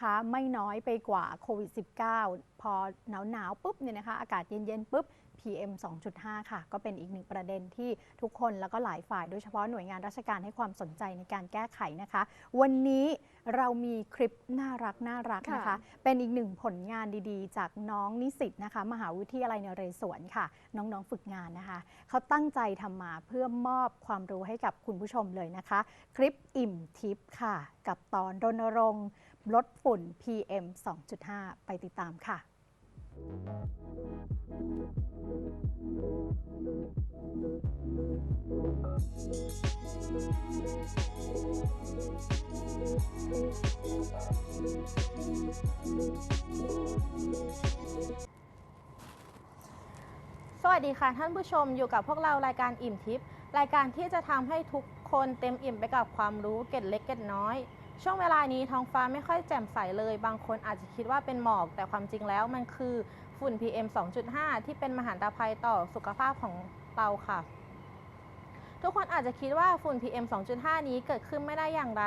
นะคะ ไม่น้อยไปกว่าโควิด -19 พอหนาวหนาวๆปุ๊บเนี่ยนะคะอากาศเย็นๆปุ๊บ PM 2.5 ค่ะ ก็เป็นอีกหนึ่งประเด็นที่ทุกคนแล้วก็หลายฝ่ายโดยเฉพาะหน่วยงานราชการให้ความสนใจในการแก้ไขนะคะ วันนี้เรามีคลิปน่ารักน่ารักนะคะค่ะเป็นอีกหนึ่งผลงานดีๆ จากน้องนิสิตนะคะ มหาวิทยาลัยนเรศวรค่ะ น้องๆฝึกงานนะคะ เขาตั้งใจทำมาเพื่อมอบความรู้ให้กับคุณผู้ชมเลยนะคะ คลิปอิ่มทิปค่ะ กับตอนรณรงค์ลดฝุ่น PM 2.5 ไปติดตามค่ะ สวัสดีค่ะท่านผู้ชมอยู่กับพวกเรารายการอิ่มทิพย์รายการที่จะทำให้ทุกคนเต็มอิ่มไปกับความรู้เกร็ดเล็กเกร็ดน้อย ช่วงเวลานี้ท้องฟ้าไม่ค่อยแจ่มใสเลย บางคนอาจจะคิดว่าเป็นหมอก แต่ความจริงแล้วมันคือฝุ่น PM 2.5 ที่เป็นมหันตภัยต่อสุขภาพของเราค่ะ ทุกคนอาจจะคิดว่าฝุ่น PM 2.5 นี้เกิดขึ้นไม่ได้อย่างไร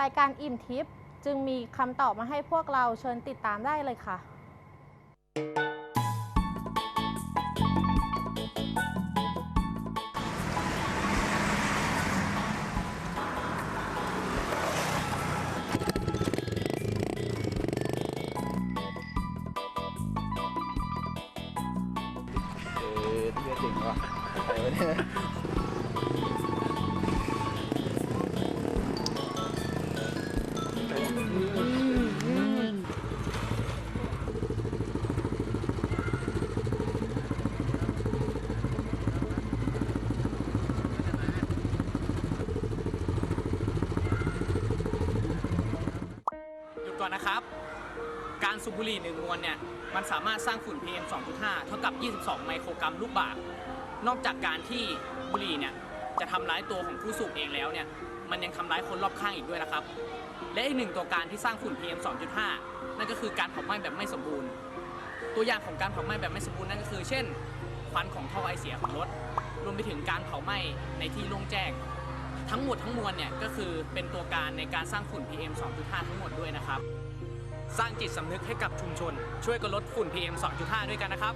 รายการอิ่มทิพย์จึงมีคำตอบมาให้พวกเราเชิญติดตามได้เลยค่ะ ที่จะถึงว่ะไปวะเนี่ยหยุดก่อนนะครับ การสูบบุหรี่หนึ่งมวนเนี่ยมันสามารถสร้างฝุ่น PM 2.5 เท่ากับ 22 ไมโครกรัมลูกบาศก์นอกจากการที่บุหรี่เนี่ยจะทำร้ายตัวของผู้สูบเองแล้วเนี่ยมันยังทำร้ายคนรอบข้างอีกด้วยนะครับ และอีกหนึ่งตัวการที่สร้างฝุ่น PM 2.5 นั่นก็คือการเผาไหม้แบบไม่สมบูรณ์ ตัวอย่างของการเผาไหม้แบบไม่สมบูรณ์นั่นก็คือ เช่นควันของท่อไอเสียของรถรวมไปถึงการเผาไหม้ในที่โล่งแจ้ง ทั้งหมดทั้งมวลเนี่ยก็คือเป็นตัวการในการสร้างฝุ่น PM 2.5 ทั้งหมดด้วยนะครับ สร้างจิตสำนึกให้กับชุมชน ช่วยกันลดฝุ่น PM 2.5 ด้วยกันนะครับ